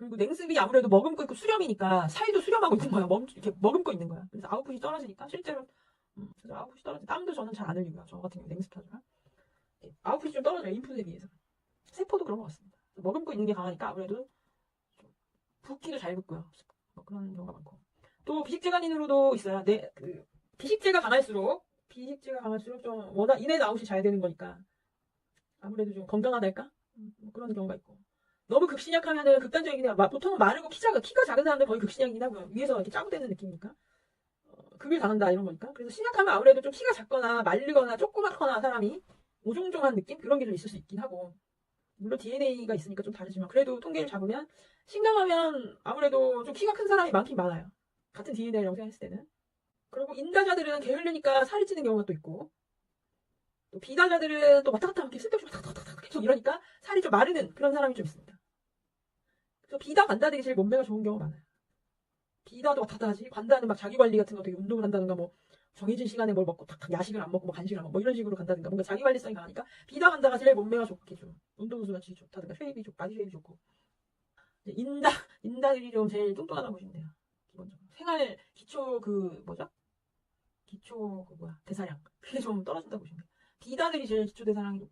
그리고 냉습이 아무래도 머금고 있고 수렴이니까 사이도 수렴하고 있는 거야. 멈, 이렇게 머금고 있는 거야. 그래서 아웃풋이 떨어지니까 실제로 음, 아웃풋이 떨어지 땀도 저는 잘 안 흘리고요. 저 같은 경우 냉습하지만 예, 아웃풋이 좀 떨어져요. 인풋에 비해서. 세포도 그런 것 같습니다. 머금고 있는 게 강하니까 아무래도 좀 붓기도 잘 붓고요. 뭐 그런 경우가 많고 또 비식재간인으로도 있어요. 네, 그 비식재가 강할수록 비식재가 강할수록 좀 워낙 인앤 아웃이 잘 되는 거니까 아무래도 좀 건강하달까 음, 뭐 그런 경우가 있고 너무 극신약하면은 극단적이긴 해요. 마- 보통은 마르고 키 작아 키가 작은 사람들 거의 극신약이긴 하고요. 위에서 이렇게 짜고 되는 느낌이니까 어, 극을 당한다 이런 거니까 그래서 신약하면 아무래도 좀 키가 작거나 말르거나 조그맣거나 사람이 오종종한 느낌 그런 게 좀 있을 수 있긴 하고 물론 DNA가 있으니까 좀 다르지만 그래도 통계를 잡으면 신강하면 아무래도 좀 키가 큰 사람이 많긴 많아요. 같은 DNA라고 생각했을 때는. 그리고 인다자들은 게을르니까 살이 찌는 경우가 또 있고 또 비다자들은 또 왔다 갔다 이렇게 쓸데없이 왔다 갔다 계속 이러니까 살이 좀 마르는 그런 사람이 좀 있습니다. 그래서 비다 관다들이 제일 몸매가 좋은 경우가 많아요. 비다도 왔다 갔다 하지. 관다는 막 자기 관리 같은 거 되게 운동을 한다든가 뭐 정해진 시간에 뭘 먹고 탁탁 야식을 안 먹고 뭐 간식을 안 먹고 뭐 이런 식으로 간다든가 뭔가 자기 관리성이 강하니까 비다 간다가 제일 몸매가 좋게 좀 운동수가 제일 좋다든가 쉐입이 좋고 바디 쉐입이 좋고. 인다 인다들이 좀 제일 뚱뚱하다고 보시면 돼요. 기본적으로. 생활 기초 그 뭐죠? 기초 그 뭐야? 대사량. 그게 좀 떨어진다고 보시면 돼요. 비다들이 제일 기초 대사량이 높고